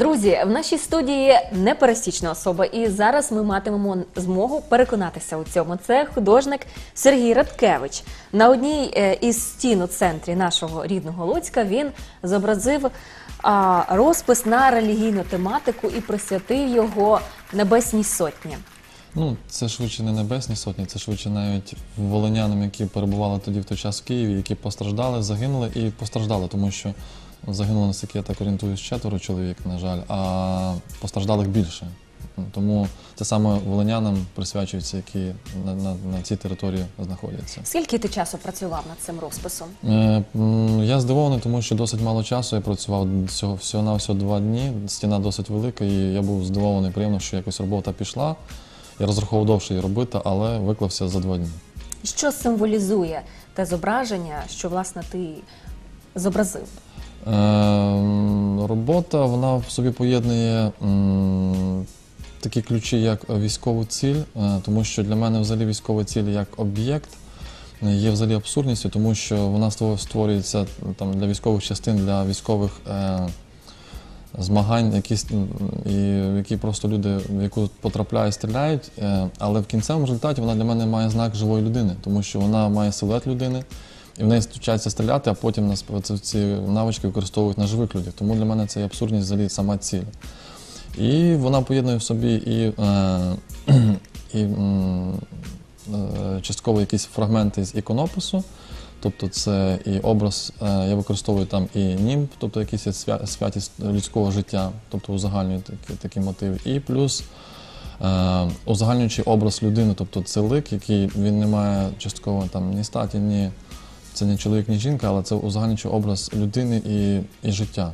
Друзі, в нашій студії непересічна особа, і зараз ми матимемо змогу переконатися у цьому. Це художник Сергій Радкевич. На одній е, із стін у центрі нашого рідного Луцька він зобразив розпис на релігійну тематику і присвятив його Небесній Сотні. Ну, це швидше не небесні сотні, це швидше навіть волинянам, які перебували тоді в той час в Києві, які постраждали, загинули і постраждали, тому що загинуло, наскільки я так орієнтуюсь, четверо чоловік, на жаль, а постраждалих більше. Тому це саме волинянам присвячується, які на, на, на цій території знаходяться. Скільки ти часу працював над цим розписом? Е, Я здивований, тому що досить мало часу я працював всього, всього на всього два дні. Стіна досить велика, і я був здивований, приємно, що якось робота пішла. Я розраховував довше її робити, але виклався за два дні. Що символізує те зображення, що власне ти зобразив? Е, м, робота вона в собі поєднує такі ключі, як військову ціль, е, тому що для мене взагалі військова ціль як об'єкт е, є взагалі абсурдністю, тому що вона створюється там для військових частин, для військових. Е, Змагань, якісь і які просто люди, в яку потрапляють, стріляють. Але в кінцевому результаті вона для мене має знак живої людини, тому що вона має силует людини, і в неї вчаться стріляти, а потім нас ці навички використовують на живих людях. Тому для мене це є абсурдність взагалі сама ціль. І вона поєднує в собі і, е, і е, частково якісь фрагменти з іконопису. Тобто це і образ, е, я використовую там і німб, тобто якісь свя- святість людського життя, тобто узагальнюю такі, такі мотиви. І плюс е, узагальнюючий образ людини, тобто це лик, який він не має частково там ні статі, ні це не чоловік, ні жінка, але це узагальнюючий образ людини і, і життя.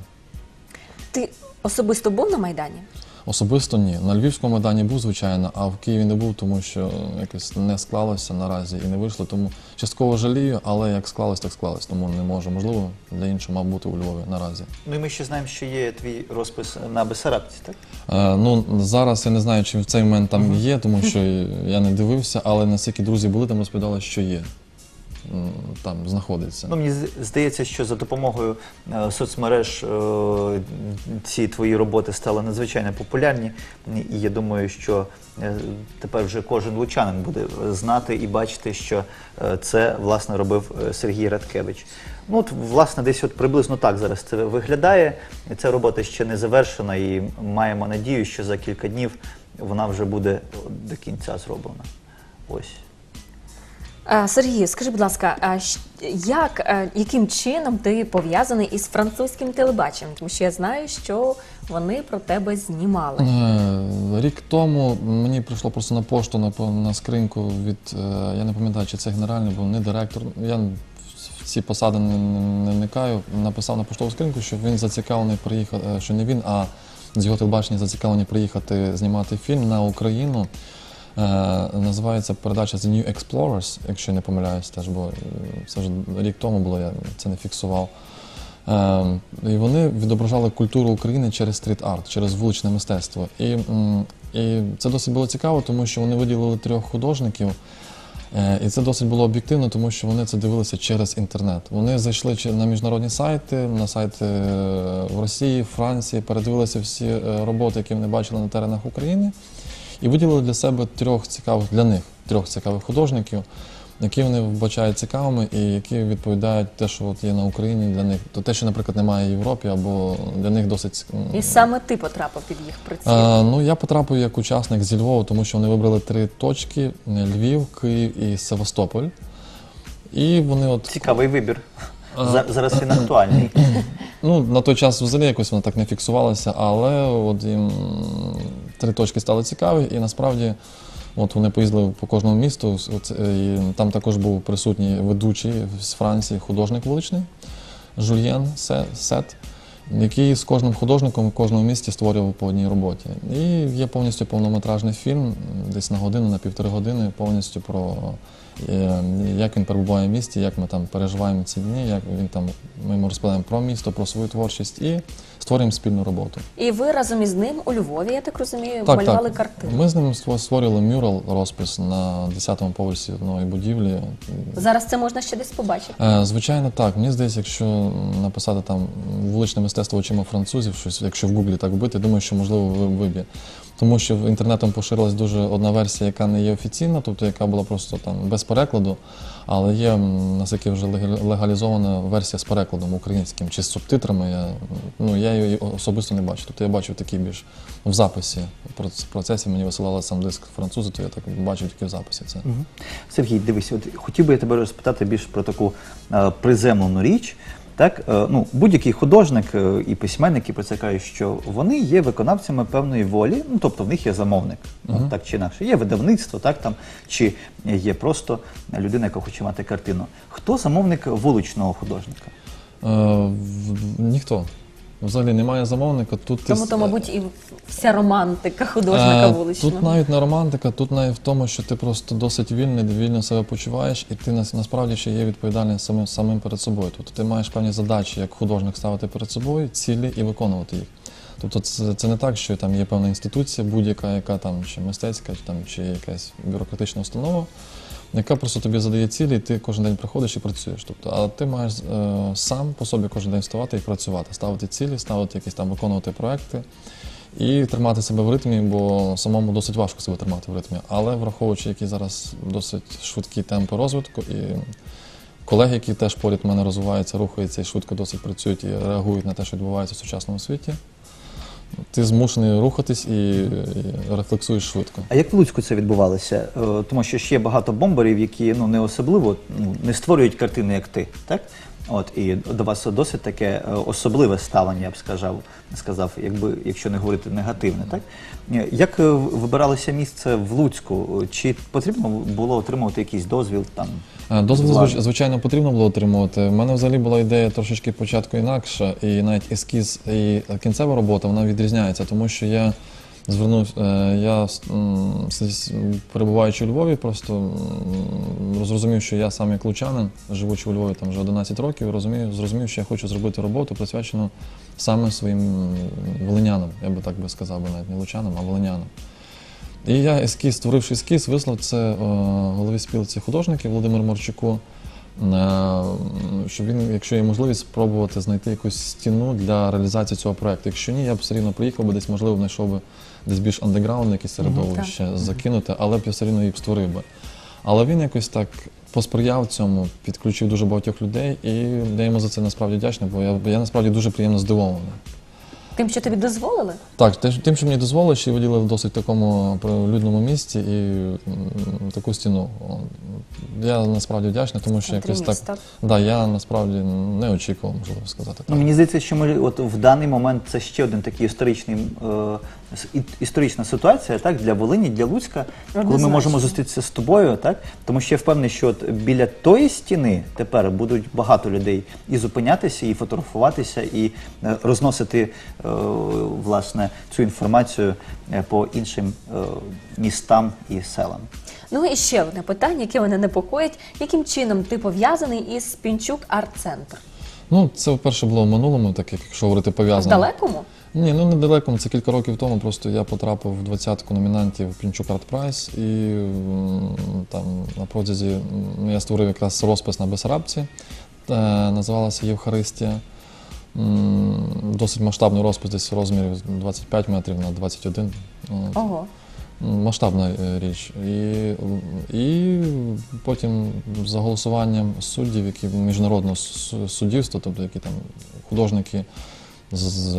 Ти особисто був на Майдані? Особисто ні. На Львівському майдані був, звичайно, а в Києві не був, тому що якось не склалося наразі і не вийшло. Тому частково жалію, але як склалось, так склалось. Тому не можу. Можливо, для іншого мав бути у Львові наразі. Ну і ми ще знаємо, що є твій розпис на Бесарабці, так? Е, ну зараз я не знаю, чи в цей момент там є, тому що я не дивився, але наскільки друзі були, там розповідали, що є. Там знаходиться. Ну, мені здається, що за допомогою е, соцмереж е, ці твої роботи стали надзвичайно популярні. І я думаю, що е, тепер вже кожен лучанин буде знати і бачити, що це власне робив Сергій Радкевич. Ну от власне десь от приблизно так зараз це виглядає. Ця робота ще не завершена, і маємо надію, що за кілька днів вона вже буде до кінця зроблена. Ось. Е, Сергій, скажи, будь ласка, а як, е, яким чином ти пов'язаний із французьким телебаченням? Тому що я знаю, що вони про тебе знімали. Е, Рік тому мені прийшло просто на пошту на, на скриньку від я не пам'ятаю, чи це генеральний був, не директор. Я в ці посади не, не, вникаю. Написав на поштову скриньку, що він зацікавлений приїхати, що не він, а з його телебачення зацікавлені приїхати знімати фільм на Україну. Е, називається передача The New Explorers, якщо я не помиляюсь, теж бо це вже рік тому було, я це не фіксував. Е, і вони відображали культуру України через стріт-арт, через вуличне мистецтво. І, і це досить було цікаво, тому що вони виділили трьох художників. Е, І це досить було об'єктивно, тому що вони це дивилися через інтернет. Вони зайшли на міжнародні сайти, на сайти е, в Росії, Франції, передивилися всі роботи, які вони бачили на теренах України, і виділили для себе трьох цікавих для них трьох цікавих художників, які вони вбачають цікавими і які відповідають те, що от є на Україні для них. То те, що, наприклад, немає в Європі, або для них досить І саме ти потрапив під їх приціл. Е, ну, я потрапив як учасник зі Львова, тому що вони вибрали три точки: Львів, Київ і Севастополь. І вони от Цікавий вибір. Зараз він актуальний. ну, на той час взагалі якось воно так не фіксувалося, але от їм три точки стали цікаві, і насправді от вони поїздили по кожному місту. От, е, і там також був присутній ведучий з Франції, художник вуличний Жульєн Сет, який з кожним художником в кожному місті створював по одній роботі. І є повністю повнометражний фільм, десь на годину, на півтори години, повністю про е, як він перебуває в місті, як ми там переживаємо ці дні, як він там ми йому розповідаємо про місто, про свою творчість і створюємо спільну роботу. І ви разом із ним у Львові, я так розумію, Так, малювали так. картини. Ми з ним ство- створювали мюрал розпис на 10-му поверсі одної будівлі. Зараз це можна ще десь побачити. Е, Звичайно, так. Мені здається, якщо написати там вуличне мистецтво очима французів, щось, якщо в Гуглі так вбити, думаю, що можливо ви- виб'є. Тому що в інтернетом поширилась дуже одна версія, яка не є офіційна, тобто яка була просто там без перекладу, але є наскільки вже легалізована версія з перекладом українським чи з субтитрами. Я, ну, я її особисто не бачу. Тобто я бачив такий більш в записі. В процесі мені висилали сам диск французи, то я так бачив тільки в записі це. Сергій, дивись, от хотів би я тебе розпитати більш про таку е, приземлену річ. Так, е, ну, будь-який художник е, і письменник і про це кажуть, що вони є виконавцями певної волі, ну тобто в них є замовник, ну, так чи інакше. Є видавництво, так там, чи є просто людина, яка хоче мати картину. Хто замовник вуличного художника? Е, ніхто. Взагалі немає замовника. Тут Тому то, мабуть, і вся романтика художника Е, вуличного. Тут навіть не романтика, тут навіть в тому, що ти просто досить вільний, вільно себе почуваєш, і ти насправді ще є відповідальний самим, самим перед собою. Тобто ти маєш певні задачі як художник ставити перед собою, цілі і виконувати їх. Тобто це, це не так, що там є певна інституція, будь-яка, яка там чи мистецька, чи там чи якась бюрократична установа, яка просто тобі задає цілі, і ти кожен день приходиш і працюєш. Тобто, а ти маєш е, сам по собі кожен день вставати і працювати, ставити цілі, ставити якісь там виконувати проекти і тримати себе в ритмі, бо самому досить важко себе тримати в ритмі. Але враховуючи, які зараз досить швидкі темпи розвитку, і колеги, які теж поряд мене розвиваються, рухаються і швидко досить працюють і реагують на те, що відбувається в сучасному світі. Ти змушений рухатись і, і рефлексуєш швидко. А як в Луцьку це відбувалося? Е, Тому що ще є багато бомберів, які ну не особливо ну, не створюють картини, як ти, так? От і до вас досить таке е, особливе ставлення, я б сказав, сказав, якби якщо не говорити негативне, так? Е, Як е, вибиралося місце в Луцьку? Чи потрібно було отримувати якийсь дозвіл там? Дозвіл, звич- звичайно, потрібно було отримувати. У мене взагалі була ідея трошечки початку інакша, і навіть ескіз і кінцева робота вона відрізняється, тому що я звернув, е, я перебуваючи у Львові, просто зрозумів, що я сам як лучанин, живучи у Львові там вже 11 років, розумію, зрозумів, що я хочу зробити роботу, присвячену саме своїм волинянам, я би так би сказав, навіть не лучанам, а волинянам. І я ескіз, створивши ескіз, вислав це е, голові спілці художників Володимиру Марчуку, е, щоб він, якщо є можливість, спробувати знайти якусь стіну для реалізації цього проекту. Якщо ні, я б все рівно приїхав би десь, можливо, знайшов би десь більш андеграундне якесь середовище закинути, але б я все рівно її б створив би. Але він якось так посприяв цьому, підключив дуже багатьох людей, і я йому за це насправді вдячний, бо я, я насправді дуже приємно здивований. Тим, що тобі дозволили? Так, тим, що мені дозволили, що виділили в досить такому людному місці і таку стіну. Я насправді вдячний, тому що якось так. міста. Да, я насправді не очікував, можливо сказати Ну, так. мені здається, що ми от в даний момент це ще один такий історичний е, історична ситуація, так для Волині, для Луцька, коли ми можемо зустрітися з тобою, так тому що я впевнений, що от біля тої стіни тепер будуть багато людей і зупинятися, і фотографуватися, і е, розносити е, власне цю інформацію е, по іншим е, містам і селам. Ну і ще одне питання, яке мене непокоїть. Яким чином ти пов'язаний із Пінчук арт-центр? Ну, це вперше було в минулому, так як якщо говорити В пов'язано. далекому? Ні, ну недалеко, це кілька років тому. Просто я потрапив в двадцятку номінантів Пінчук Арт Прайс, і м, там на протязі м, я створив якраз розпис на Бесарабці, е, називалася Євхаристія. М, Досить масштабний розпис, десь розмірів 25 метрів на 21. От. Ого. Масштабна е, річ. І, і потім за голосуванням суддів, які міжнародного су- суддівства, тобто які там художники з,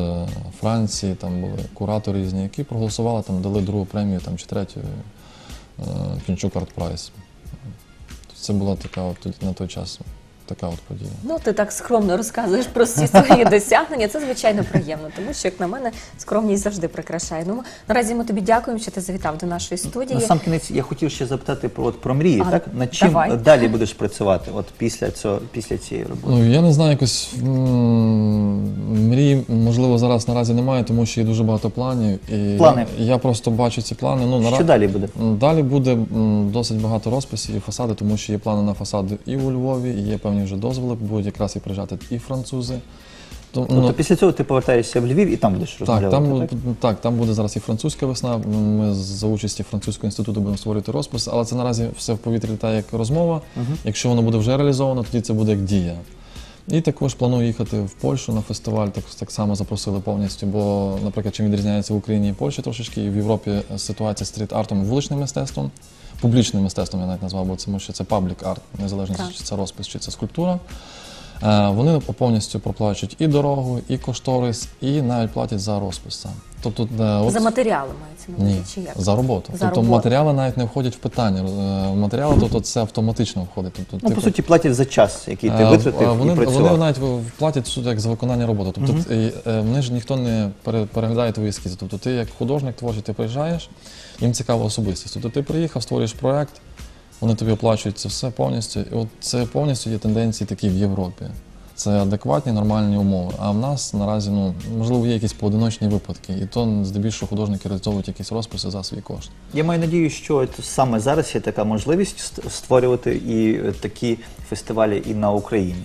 Франції, там були куратори різні, які проголосували, там дали другу премію там, чи третю е, Пінчук Арт Прайс. Це була така от на той час така от подія. Ну, ти так скромно розказуєш про всі свої досягнення. Це звичайно приємно, тому що, як на мене, скромність завжди прикрашає. Ну, наразі ми тобі дякуємо, що ти завітав до нашої студії. На сам кінець я хотів ще запитати про, от, про мрії. А, так над чим давай. далі будеш працювати? От після цього, після цієї роботи? Ну, я не знаю, якось м, мрій, можливо, зараз наразі немає, тому що є дуже багато планів. І Плани? Я, я просто бачу ці плани. Ну, Що далі буде? Далі буде досить багато розписів і фасади, тому що є плани на фасади і у Львові, і є певні вже дозволи, будуть якраз і приїжджати і французи. То, Тобто ну, після цього ти повертаєшся в Львів і там будеш так, розмовляти, там, так? так, там буде зараз і французька весна. Ми за участі французького інституту будемо створювати розпис, але це наразі все в повітрі літає як розмова. Якщо воно буде вже реалізовано, тоді це буде як дія. І також планую їхати в Польщу на фестиваль. Так, так само запросили повністю. Бо, наприклад, чим відрізняється в Україні і Польщі трошечки, і в Європі ситуація з стріт-артом, вуличним мистецтвом, публічним мистецтвом я навіть назвав, бо тому що це паблік арт, незалежно Так. чи це розпис, чи це скульптура. Е, Вони повністю проплачують і дорогу, і кошторис, і навіть платять за розпис сам. Тобто, е, от- За матеріали мається на увазі, чи як? за роботу. За тобто роботу. матеріали навіть не входять в питання. Е, Матеріали, тобто це автоматично входить. Тобто, Ну, по типу, суті, платять за час, який ти витратив вони, і працював. вони навіть платять суд як за виконання роботи. Тобто і, е, вони ж ніхто не пере- переглядає твої ескізи. Тобто ти як художник творчий, ти приїжджаєш, їм цікава особистість. Тобто ти приїхав, створюєш проект, вони тобі оплачують це все повністю. І от це повністю є тенденції такі в Європі. Це адекватні, нормальні умови. А в нас наразі, ну можливо, є якісь поодиночні випадки, і то здебільшого художники реалізовують якісь розписи за свій кошт. Я маю надію, що саме зараз є така можливість створювати і такі фестивалі і на Україні.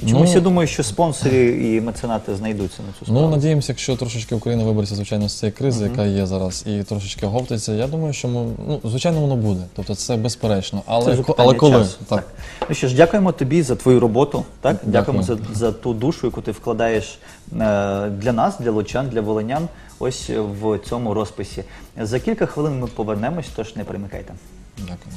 Чомусь Ну- я думаю, що спонсори і меценати знайдуться на цю справу. Ну, надіємося, якщо трошечки Україна вибереться, звичайно, з цієї кризи, яка є зараз, і трошечки оговтається, я думаю, що ми, ну, звичайно, воно буде. Тобто це безперечно. Але, Це але коли? часу. Так. Ну що ж, дякуємо тобі за твою роботу. Так? Дякуємо за, Дякую. за ту душу, яку ти вкладаєш е, для нас, для лучан, для волинян. Ось в цьому розписі. За кілька хвилин ми повернемось, тож не перемикайте. Дякую.